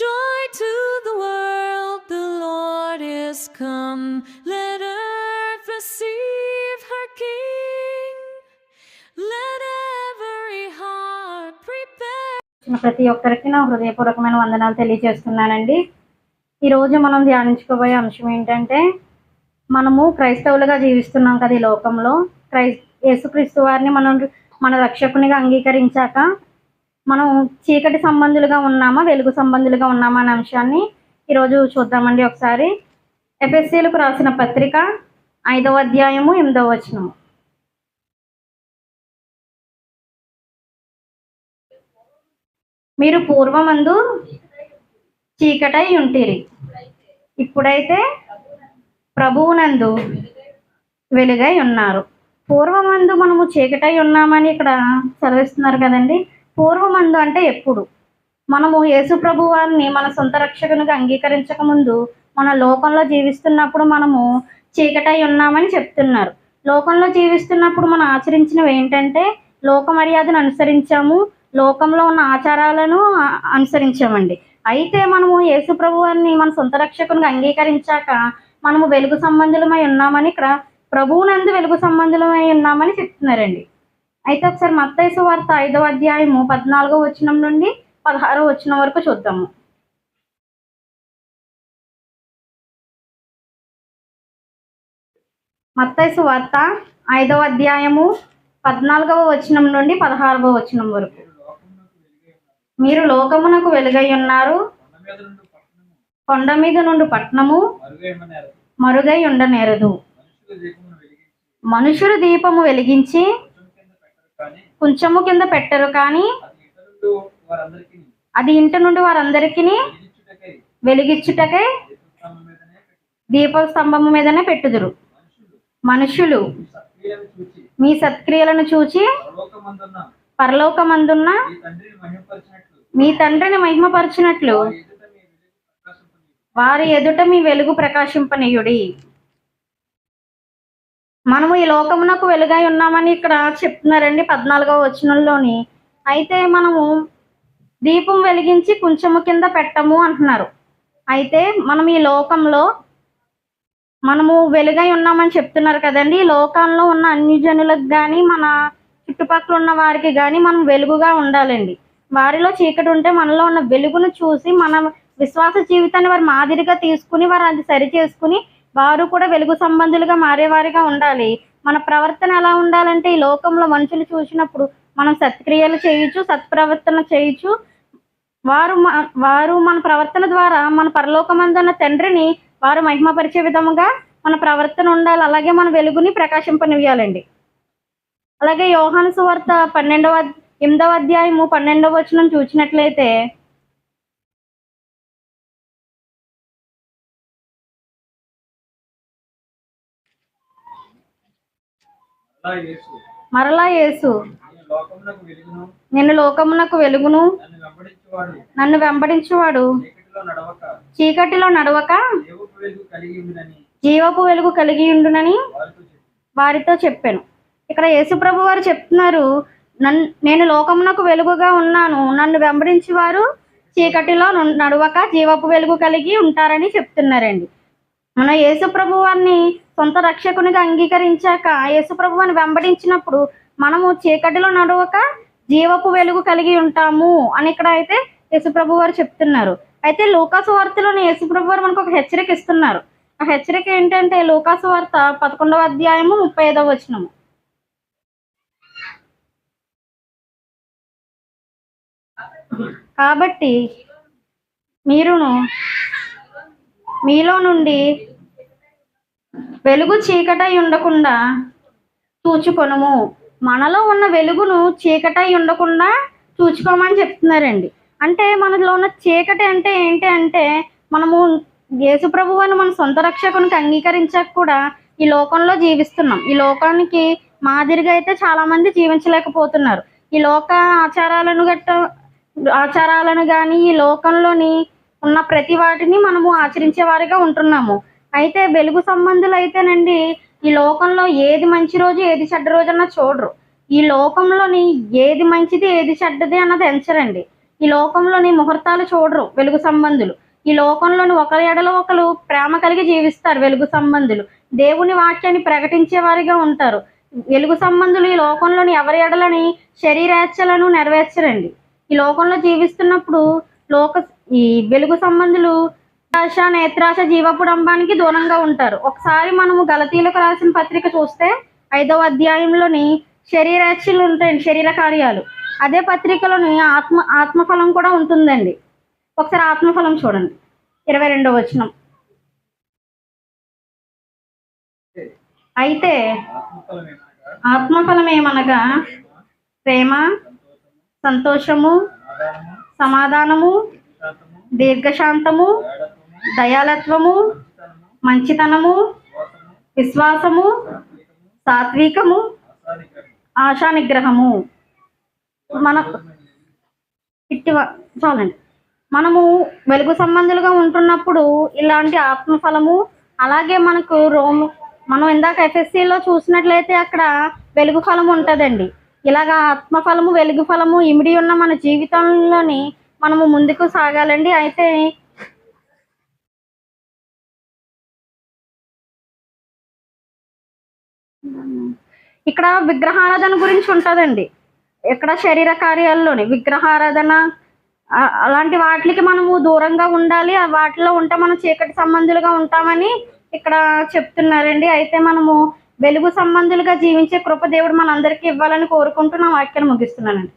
Joy to the world, the Lord is come. Let earth receive her King. Let every heart prepare. ప్రతి ఒక్కరికి నా హృదయపూర్వకమైన వందనాలు తెలియజేస్తున్నానండి ఈరోజు మనం ధ్యానించుకోబోయే అంశం ఏంటంటే మనము క్రైస్తవులుగా జీవిస్తున్నాం కదా ఈ లోకంలో క్రై యేసుక్రీస్తు వారిని మనం మన రక్షకునిగా అంగీకరించాక మనం చీకటి సంబంధులుగా ఉన్నామా వెలుగు సంబంధులుగా ఉన్నామా అనే అంశాన్ని ఈరోజు చూద్దామండి ఒకసారి. ఎఫ్ఎస్సీలకు రాసిన పత్రిక ఐదవ అధ్యాయము ఎనిమిదవ వచనము. మీరు పూర్వమందు చీకటై ఉంటిరి. ఇప్పుడైతే ప్రభువునందు వెలుగై ఉన్నారు. పూర్వమందు మనము చీకటై ఉన్నామని ఇక్కడ చదివిస్తున్నారు కదండి. పూర్వమందు అంటే ఎప్పుడు? మనము యేసు ప్రభు వారిని మన సొంత రక్షకునిగా అంగీకరించక ముందు మన లోకంలో జీవిస్తున్నప్పుడు మనము చీకటై ఉన్నామని చెప్తున్నారు. లోకంలో జీవిస్తున్నప్పుడు మనం ఆచరించినవి ఏంటంటే లోక మర్యాదను అనుసరించాము లోకంలో ఉన్న ఆచారాలను అనుసరించామండి. అయితే మనము యేసు ప్రభు వారిని మన సొంత రక్షకునిగా అంగీకరించాక మనము వెలుగు సంబంధులమై ఉన్నామని ఇక్కడ ప్రభువునందు వెలుగు సంబంధులమై ఉన్నామని చెప్తున్నారండి. అయితే ఒకసారి మత్తైసు వార్త ఐదవ అధ్యాయము పద్నాలుగో వచనం నుండి పదహారో వచనం వరకు చూద్దాము. మత్తైసు వార్త ఐదవ అధ్యాయము పద్నాలుగవ వచనం నుండి పదహారవ వచనం వరకు. మీరు లోకమునకు వెలుగై ఉన్నారు. కొండ మీద నుండి పట్నము మరుగై ఉండనేరదు. మనుషులు దీపము వెలిగించి కొంచెము కింద పెట్టరు కానీ అది ఇంటి నుండి వారందరికీ వెలిగించుటకై దీపస్తంభము మీదనే పెట్టుదురు. మనుషులు మీ సత్క్రియలను చూచి పరలోకమందున్న మీ తండ్రిని మహిమపరచినట్లు వారి ఎదుట మీ వెలుగు ప్రకాశింపనీయుడి. మనము ఈ లోకమునకు వెలుగై ఉన్నామని ఇక్కడ చెప్తున్నారండి పద్నాలుగవ వచనంలోని. అయితే మనము దీపం వెలిగించి కొంచెము కింద పెట్టము అంటున్నారు. అయితే మనం ఈ లోకంలో మనము వెలుగై ఉన్నామని చెప్తున్నారు కదండి. ఈ లోకంలో ఉన్న అన్ని జనులకు కానీ మన చుట్టుపక్కల ఉన్న వారికి కానీ మనం వెలుగుగా ఉండాలండి. వారిలో చీకటి ఉంటే మనలో ఉన్న వెలుగును చూసి మన విశ్వాస జీవితాన్ని వారి మాదిరిగా తీసుకుని వారు అది సరి చేసుకుని వారు కూడా వెలుగు సంబంధులుగా మారేవారిగా ఉండాలి. మన ప్రవర్తన ఎలా ఉండాలంటే ఈ లోకంలో మనుషులు చూసినప్పుడు మనం సత్క్రియలు చేయొచ్చు సత్ప్రవర్తన చేయొచ్చు వారు మ- వారు మన ప్రవర్తన ద్వారా మన పరలోకమందున్న తండ్రిని వారు మహిమపరిచే విధముగా మన ప్రవర్తన ఉండాలి. అలాగే మన వెలుగుని ప్రకాశింపనివ్వాలండి అలాగే యోహాను సువార్త పన్నెండవ ఎనిమిదవ అధ్యాయము పన్నెండవ వచనం చూసినట్లయితే మరలా యేసు. నేను లోకమునకు వెలుగును. నన్ను వెంబడించేవాడు. చీకటిలో నడవక. జీవపు వెలుగు కలిగి ఉండునని. వారితో చెప్పి వారితో చెప్పాను. ఇక్కడ యేసుప్రభు వారు చెప్తున్నారు నన్ను నేను లోకమునకు వెలుగుగా ఉన్నాను. నన్ను వెంబడించి వారు చీకటిలో నడవక జీవపు వెలుగు కలిగి ఉంటారని చెప్తున్నారండి. మన యేసుప్రభు వారిని సొంత రక్షకునిగా అంగీకరించాక యేసుప్రభువాన్ని వెంబడించినప్పుడు మనము చీకటిలో నడవక జీవపు వెలుగు కలిగి ఉంటాము అని ఇక్కడ అయితే యేసుప్రభు వారు చెప్తున్నారు. అయితే లోకాసు వార్తలోని యేసుప్రభు వారు మనకు ఒక హెచ్చరిక ఇస్తున్నారు. ఆ హెచ్చరిక ఏంటంటే లోకాసు వార్త పదకొండవ అధ్యాయము ముప్పై ఐదవ వచనము. కాబట్టి మీరును మీలో నుండి వెలుగు చీకటై ఉండకుండా చూచుకొనుము. మనలో ఉన్న వెలుగును చీకటై ఉండకుండా చూచుకోమని చెప్తున్నారండి. అంటే మనలో ఉన్న చీకటి అంటే ఏంటి అంటే మనము యేసుప్రభు అని మన సొంత రక్షకునికి అంగీకరించాక కూడా ఈ లోకంలో జీవిస్తున్నాం. ఈ లోకానికి మాదిరిగా అయితే చాలా మంది జీవించలేకపోతున్నారు. ఈ లోక ఆచారాలను గట్ట ఆచారాలను కానీ ఈ లోకంలోని ఉన్న ప్రతి వాటిని మనము ఆచరించే వారిగా ఉంటున్నాము. అయితే వెలుగు సంబంధులు అయితేనండి ఈ లోకంలో ఏది మంచి రోజు ఏది చెడ్డ రోజు అన్న చూడరు. ఈ లోకంలోని ఏది మంచిది ఏది చెడ్డది అన్నది ఎంచరండి. ఈ లోకంలోని ముహూర్తాలు చూడరు వెలుగు సంబంధులు. ఈ లోకంలోని ఒకరి ఎడలో ఒకరు ప్రేమ కలిగి జీవిస్తారు వెలుగు సంబంధులు. దేవుని వాక్యాన్ని ప్రకటించే వారిగా ఉంటారు. వెలుగు సంబంధులు ఈ లోకంలోని ఎవరి ఎడలని శరీరేచ్ఛలను నెరవేర్చరండి. ఈ లోకంలో జీవిస్తున్నప్పుడు లోక ఈ వెలుగు సంబంధులు ఆశ నేత్రాశ జీవపుడంబానికి దూరంగా ఉంటారు. ఒకసారి మనము గలతీలకు రాసిన పత్రిక చూస్తే ఐదవ అధ్యాయంలోని శరీరాక్షలు ఉంటాయండి శరీర కార్యాలు. అదే పత్రికలోని ఆత్మ ఆత్మఫలం కూడా ఉంటుందండి. ఒకసారి ఆత్మఫలం చూడండి. ఇరవై రెండవ వచనం. అయితే ఆత్మఫలం ఏమనగా ఏమనగా? ప్రేమ సంతోషము సమాధానము దీర్ఘశాంతము దయాలత్వము మంచితనము విశ్వాసము సాత్వికము ఆశా నిగ్రహము మన ఇట్టి చాలండి. మనము వెలుగు సంబంధులుగా ఉంటున్నప్పుడు ఇలాంటి ఆత్మఫలము అలాగే మనకు రోమ్ మనం ఇందాక ఎఫ్ఎస్సిలో చూసినట్లయితే అక్కడ వెలుగు ఫలం ఉంటుందండి. ఇలాగ ఆత్మఫలము వెలుగు ఫలము ఇమిడి ఉన్న మన జీవితంలోని మనము ముందుకు సాగాలండి. అయితే ఇక్కడ విగ్రహారాధన గురించి ఉంటుందండి. ఇక్కడ శరీర కార్యాల్లోని విగ్రహారాధన అలాంటి వాటికి మనము దూరంగా ఉండాలి. వాటిలో ఉంటే మనం చీకటి సంబంధులుగా ఉంటామని ఇక్కడ చెప్తున్నారండి. అయితే మనము వెలుగు సంబంధులుగా జీవించే కృప దేవుడు మనందరికీ ఇవ్వాలని కోరుకుంటూ నా వాక్యాన్ని ముగిస్తున్నానండి.